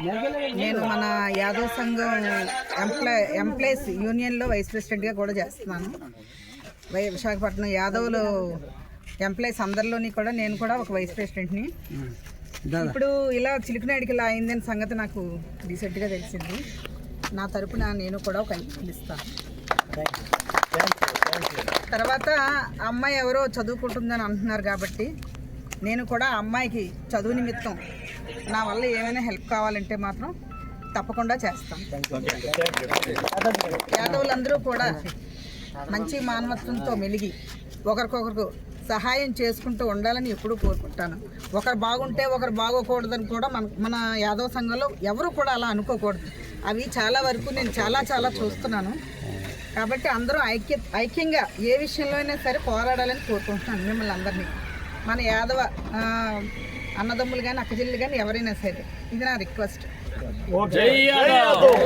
నేను మన యాదవ్ సంఘం ఎంప్లాయ్ ఎంప్లాయీస్ యూనియన్లో వైస్ ప్రెసిడెంట్గా కూడా చేస్తున్నాను. వై- విశాఖపట్నం యాదవ్లు ఎంప్లాయీస్ అందరిలోని కూడా నేను కూడా ఒక వైస్ ప్రెసిడెంట్ని. ఇప్పుడు ఇలా చిలుకునాడికి ఇలా అయిందని సంగతి నాకు రీసెంట్గా తెలిసింది. నా తరపున నేను కూడా ఒక ఇస్తాను. తర్వాత అమ్మాయి ఎవరో చదువుకుంటుందని అంటున్నారు కాబట్టి నేను కూడా అమ్మాయికి చదువు నిమిత్తం నా వల్ల ఏమైనా హెల్ప్ కావాలంటే మాత్రం తప్పకుండా చేస్తాం. యాదవులందరూ కూడా మంచి మానవత్వంతో మెలిగి ఒకరికొకరికి సహాయం చేసుకుంటూ ఉండాలని ఎప్పుడూ కోరుకుంటాను. ఒకరు బాగుంటే ఒకరు బాగోకూడదని కూడా మన మన యాదవ సంఘంలో ఎవరు కూడా అలా అనుకోకూడదు. అవి చాలా వరకు నేను చాలా చాలా చూస్తున్నాను. కాబట్టి అందరూ ఐక్య ఐక్యంగా ఏ విషయంలో అయినా సరే పోరాడాలని కోరుకుంటున్నాను మిమ్మల్ని అందరినీ. మన యాదవ ఆ, అన్నదమ్ములు కానీ అక్కచెల్లు కానీ ఎవరైనా సరే ఇది నా రిక్వెస్ట్. జై యాదవ్.